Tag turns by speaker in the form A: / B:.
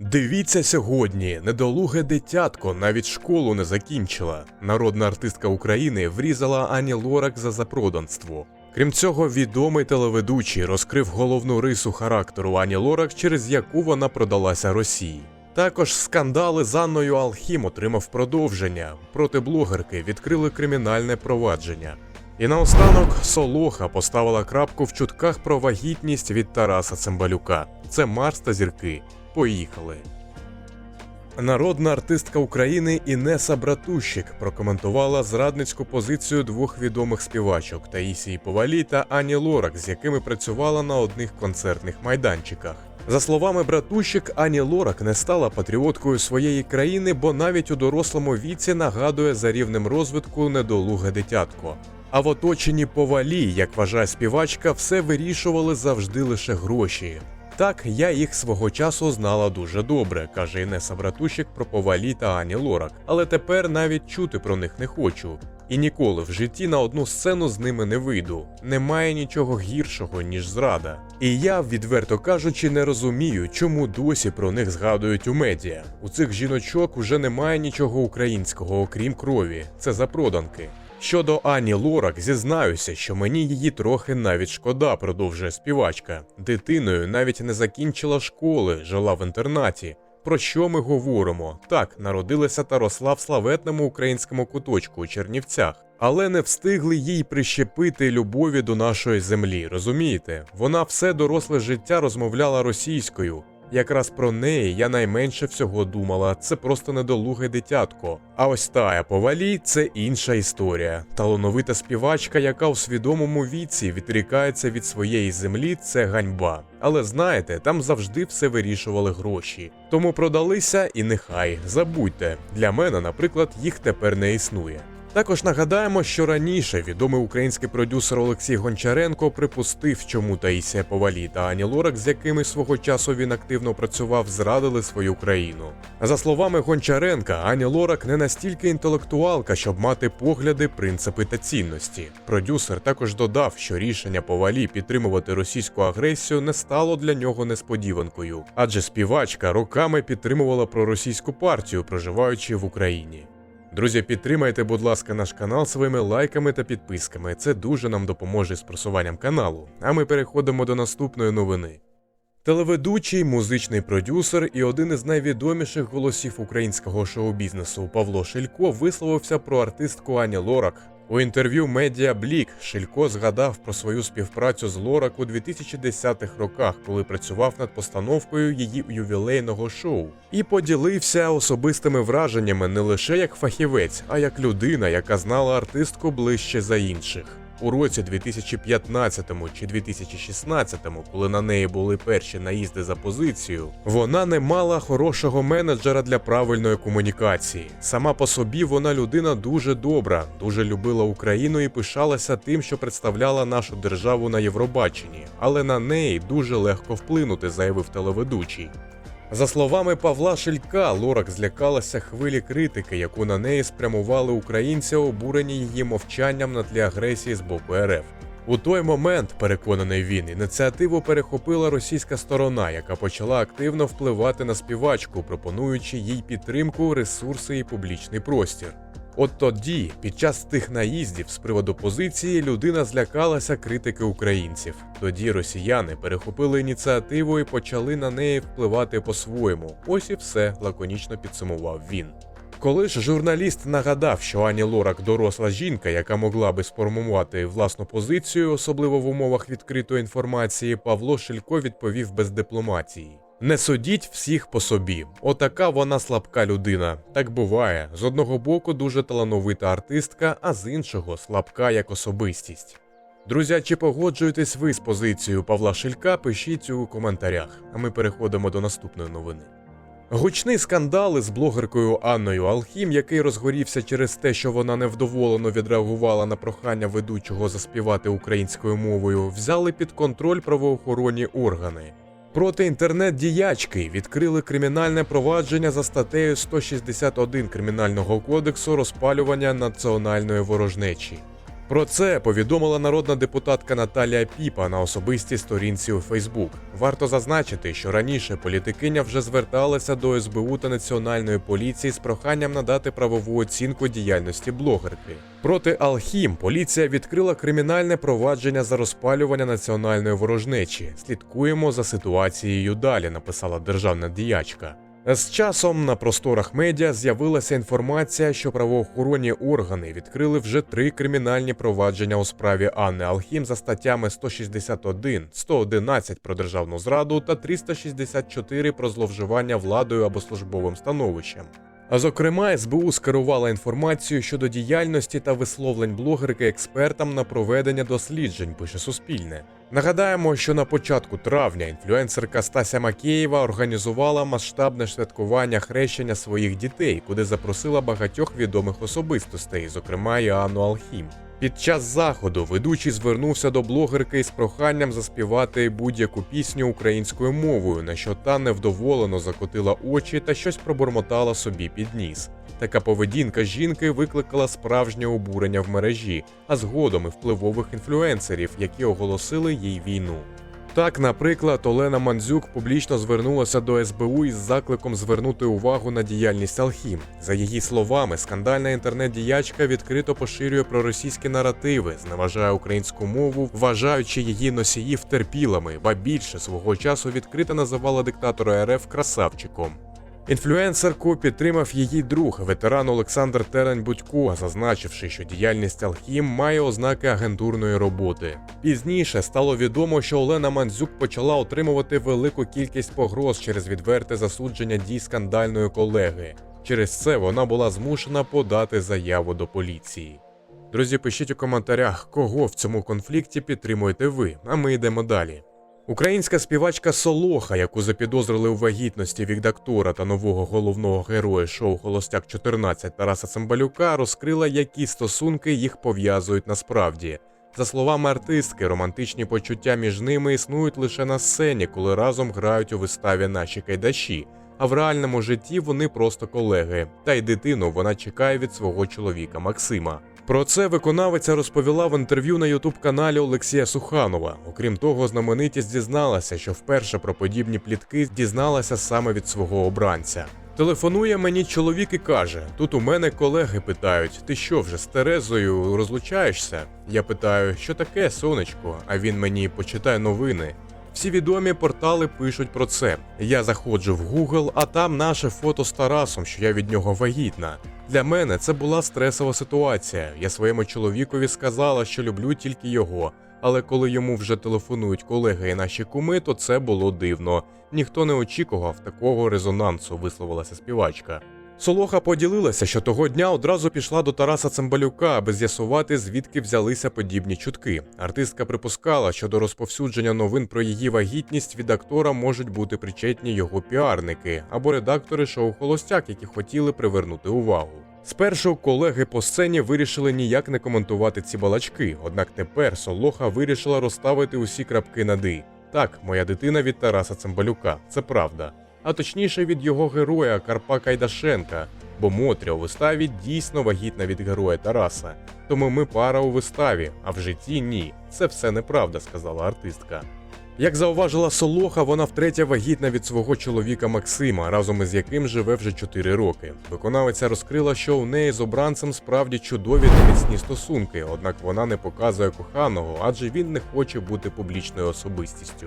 A: Дивіться сьогодні, недолуге дитятко навіть школу не закінчила. Народна артистка України врізала Ані Лорак за запроданство. Крім цього, відомий телеведучий розкрив головну рису характеру Ані Лорак, через яку вона продалася Росії. Також скандали з Анною Алхім отримав продовження. Проти блогерки відкрили кримінальне провадження. І наостанок Солоха поставила крапку в чутках про вагітність від Тараса Цимбалюка. Це Марс та зірки. Поїхали. Народна артистка України Інеса Братущик прокоментувала зрадницьку позицію двох відомих співачок Таїсії Повалі та Ані Лорак, з якими працювала на одних концертних майданчиках. За словами Братущик, Ані Лорак не стала патріоткою своєї країни, бо навіть у дорослому віці нагадує за рівнем розвитку недолуге дитятко. А в оточенні повалі, як вважає співачка, все вирішували завжди лише гроші. Так, я їх свого часу знала дуже добре, каже Інеса Братущик про повалі та Ані Лорак, але тепер навіть чути про них не хочу. І ніколи в житті на одну сцену з ними не вийду. Немає нічого гіршого, ніж зрада. І я, відверто кажучи, не розумію, чому досі про них згадують у медіа. У цих жіночок уже немає нічого українського, окрім крові. Це запроданки. Щодо Ані Лорак, зізнаюся, що мені її трохи навіть шкода, продовжує співачка. Дитиною навіть не закінчила школи, жила в інтернаті. Про що ми говоримо? Так, народилася та росла в славетному українському куточку у Чернівцях, але не встигли їй прищепити любові до нашої землі. Розумієте? Вона все доросле життя розмовляла російською. Якраз про неї я найменше всього думала, це просто недолуге дитятко. А ось тая повалі це інша історія. Талановита співачка, яка у свідомому віці відрікається від своєї землі, це ганьба. Але знаєте, там завжди все вирішували гроші. Тому продалися і нехай забудьте. Для мене, наприклад, їх тепер не існує. Також нагадаємо, що раніше відомий український продюсер Олексій Гончаренко припустив, чому Таїсія Повалі та Ані Лорак, з якими свого часу він активно працював, зрадили свою країну. За словами Гончаренка, Ані Лорак не настільки інтелектуалка, щоб мати погляди, принципи та цінності. Продюсер також додав, що рішення Повалі підтримувати російську агресію не стало для нього несподіванкою, адже співачка роками підтримувала проросійську партію, проживаючи в Україні. Друзі, підтримайте, будь ласка, наш канал своїми лайками та підписками. Це дуже нам допоможе з просуванням каналу. А ми переходимо до наступної новини. Телеведучий, музичний продюсер і один із найвідоміших голосів українського шоу-бізнесу Павло Шилько висловився про артистку Ані Лорак. У інтерв'ю Медіа Блік Шилько згадав про свою співпрацю з Лорак у 2010-х роках, коли працював над постановкою її ювілейного шоу, і поділився особистими враженнями не лише як фахівець, а як людина, яка знала артистку ближче за інших. У році 2015 чи 2016, коли на неї були перші наїзди за позицію, вона не мала хорошого менеджера для правильної комунікації. Сама по собі вона людина дуже добра, дуже любила Україну і пишалася тим, що представляла нашу державу на Євробаченні, але на неї дуже легко вплинути, заявив телеведучий. За словами Павла Шилька, Лорак злякалася хвилі критики, яку на неї спрямували українці, обурені її мовчанням на тлі агресії з боку РФ. У той момент, переконаний він, ініціативу перехопила російська сторона, яка почала активно впливати на співачку, пропонуючи їй підтримку, ресурси і публічний простір. От тоді, під час тих наїздів з приводу позиції, людина злякалася критики українців. Тоді росіяни перехопили ініціативу і почали на неї впливати по-своєму. Ось і все лаконічно підсумував він. Коли ж журналіст нагадав, що Ані Лорак доросла жінка, яка могла би сформувати власну позицію, особливо в умовах відкритої інформації, Павло Шилько відповів без дипломатії. Не судіть всіх по собі. Отака вона слабка людина. Так буває. З одного боку дуже талановита артистка, а з іншого слабка як особистість. Друзі, чи погоджуєтесь ви з позицією Павла Шилька? Пишіть у коментарях. А ми переходимо до наступної новини. Гучний скандал із блогеркою Анною Алхім, який розгорівся через те, що вона невдоволено відреагувала на прохання ведучого заспівати українською мовою, взяли під контроль правоохоронні органи. Проти інтернет-діячки відкрили кримінальне провадження за статтею 161 Кримінального кодексу розпалювання національної ворожнечі. Про це повідомила народна депутатка Наталія Піпа на особистій сторінці у Фейсбук. Варто зазначити, що раніше політикиня вже зверталася до СБУ та Національної поліції з проханням надати правову оцінку діяльності блогерки. Проти Алхім поліція відкрила кримінальне провадження за розпалювання національної ворожнечі. Слідкуємо за ситуацією далі, написала державна діячка. З часом на просторах медіа з'явилася інформація, що правоохоронні органи відкрили вже три кримінальні провадження у справі Анни Алхім за статтями 161, 111 про державну зраду та 364 про зловживання владою або службовим становищем. А зокрема, СБУ скерувала інформацію щодо діяльності та висловлень блогерки експертам на проведення досліджень, пише Суспільне. Нагадаємо, що на початку травня інфлюенсерка Стася Макеєва організувала масштабне святкування хрещення своїх дітей, куди запросила багатьох відомих особистостей, зокрема Іоанну Алхім. Під час заходу ведучий звернувся до блогерки із проханням заспівати будь-яку пісню українською мовою, на що та невдоволено закотила очі та щось пробормотала собі під ніс. Така поведінка жінки викликала справжнє обурення в мережі, а згодом і впливових інфлюенсерів, які оголосили їй війну. Так, наприклад, Олена Мандзюк публічно звернулася до СБУ із закликом звернути увагу на діяльність Алхім. За її словами, скандальна інтернет-діячка відкрито поширює проросійські наративи, зневажає українську мову, вважаючи її носіїв терпілами, ба більше свого часу відкрито називала диктатора РФ красавчиком. Інфлюенсерку підтримав її друг, ветеран Олександр Терень Будько, зазначивши, що діяльність Алхім має ознаки агентурної роботи. Пізніше стало відомо, що Олена Мандзюк почала отримувати велику кількість погроз через відверте засудження дій скандальної колеги. Через це вона була змушена подати заяву до поліції. Друзі, пишіть у коментарях, кого в цьому конфлікті підтримуєте ви, а ми йдемо далі. Українська співачка Солоха, яку запідозрили у вагітності від актора та нового головного героя шоу Холостяк 14 Тараса Цимбалюка, розкрила, які стосунки їх пов'язують насправді. За словами артистки, романтичні почуття між ними існують лише на сцені, коли разом грають у виставі наші кайдаші. А в реальному житті вони просто колеги. Та й дитину вона чекає від свого чоловіка Максима. Про це виконавиця розповіла в інтерв'ю на ютуб-каналі Олексія Суханова. Окрім того, знаменитість дізналася, що вперше про подібні плітки дізналася саме від свого обранця. Телефонує мені чоловік і каже: тут у мене колеги питають: ти що вже з Терезою розлучаєшся? Я питаю, що таке, сонечко? А він мені почитає новини. Всі відомі портали пишуть про це. Я заходжу в Google, а там наше фото з Тарасом, що я від нього вагітна. Для мене це була стресова ситуація. Я своєму чоловікові сказала, що люблю тільки його. Але коли йому вже телефонують колеги і наші куми, то це було дивно. Ніхто не очікував такого резонансу, висловилася співачка. Солоха поділилася, що того дня одразу пішла до Тараса Цимбалюка, аби з'ясувати, звідки взялися подібні чутки. Артистка припускала, що до розповсюдження новин про її вагітність від актора можуть бути причетні його піарники або редактори шоу Холостяк, які хотіли привернути увагу. Спершу колеги по сцені вирішили ніяк не коментувати ці балачки, однак тепер Солоха вирішила розставити усі крапки над «і». Так, моя дитина від Тараса Цимбалюка, це правда. А точніше від його героя Карпа Кайдашенка, бо Мотря у виставі дійсно вагітна від героя Тараса. Тому ми пара у виставі, а в житті ні. Це все неправда, сказала артистка. Як зауважила Солоха, вона втретє вагітна від свого чоловіка Максима, разом із яким живе вже 4 роки. Виконавиця розкрила, що у неї з обранцем справді чудові та міцні стосунки, однак вона не показує коханого, адже він не хоче бути публічною особистістю.